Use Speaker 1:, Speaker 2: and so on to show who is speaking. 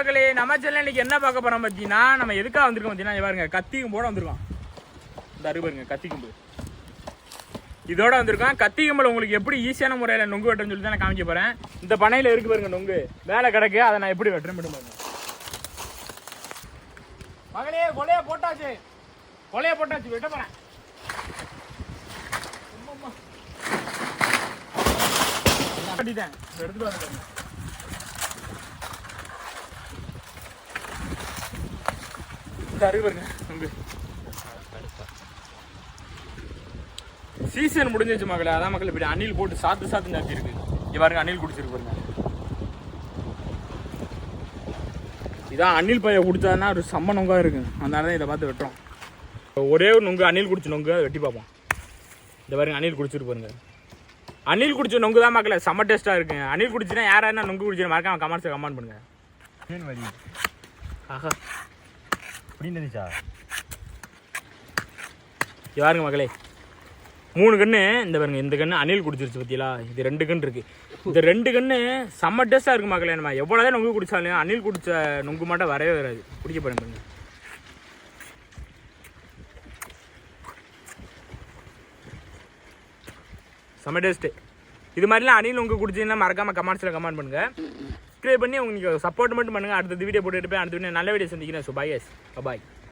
Speaker 1: மக்களே நம்ம சேனல் இன்னைக்கு என்ன பார்க்க போறோம் பார்த்தீங்கன்னா நம்ம எதுக்காக வந்திருக்கோம் பார்த்தீங்கன்னா பாருங்க கத்திக்கும் போட வந்திருக்கோம். இந்த அரு பாருங்க கத்திக்கும்பு இதோட வந்திருக்கோம். கத்திக்கும்பல் உங்களுக்கு எப்படி ஈஸியான முறையில் நொங்கு வெட்டுறேன்னு சொல்லி தான் நான் காமிக்க போறேன். இந்த பனையில இருக்கு பாருங்க நொங்கு. வேலை கிடக்கு அதை நான் எப்படி வெட்டுறேன் பாருங்க. மகளே கொலைய போட்டாச்சு. கொலைய போட்டாச்சு வெட்ட போகிறேன் எடுத்துட்டு வந்து பாருங்க. இந்த அருகு பாருங்க நொங்கு சீசன் முடிஞ்சிச்சு மக்களே அதான் மக்கள் இப்படி அணில் போட்டு சாத்து சாத்து நிறுத்தி இருக்கு இங்க பாருங்க அணில் குடிச்சிருக்கு பாருங்க. இதான் அணில் பைய குடிச்சாதான் ஒரு செம்ம நொங்கா இருக்கு. அதனால தான் இதை பார்த்து வெட்டுறோம். ஒரே ஒரு நொங்கு அணில் குடிச்ச நொங்கு அதை வெட்டி பார்ப்போம். இந்த பாருங்க அணில் குடிச்சிருக்கு பாருங்க. அணில் குடிச்ச நொங்கு தான் மக்களே செம்ம டேஸ்ட்டாக இருக்குங்க அணில் குடிச்சுன்னா யாரா என்ன நொங்கு குடிச்சு மறக்காம கமெண்ட்ஸை கமெண்ட் பண்ணுங்க. ஆஹா.
Speaker 2: அப்படின்னு இருந்துச்சா
Speaker 1: இங்க பாருங்க மூணு கன்று இந்த பாருங்க இந்த கன்று அணில் குடிச்சிருச்சு பத்தியலா இது ரெண்டு கண் இருக்கு. இந்த ரெண்டு கன்று செம்ம டேஸ்டாக இருக்கு மகளே நம்ம. எவ்வளோதான் நொங்கு குடிச்சாலும் அணில் குடிச்ச நொங்கு மட்டும் வரவே வராது. குடிக்க பாருங்க பாருங்க. செம்ம டேஸ்ட்டு இது மாதிரிலாம் அணில் நொங்கு குடிச்சிங்கன்னா மறக்காம கமெண்ட்ஸில் கமெண்ட் பண்ணுங்க. சப்ஸ்கிரைப் பண்ணி உங்களுக்கு சப்போர்ட் மட்டும் பண்ணுங்க. அடுத்த வீடியோ போட்டுட்டு போய் அடுத்த வீடியோ நல்ல வீடியோ சந்திக்கிறேன். ஸோ பாய் பாய்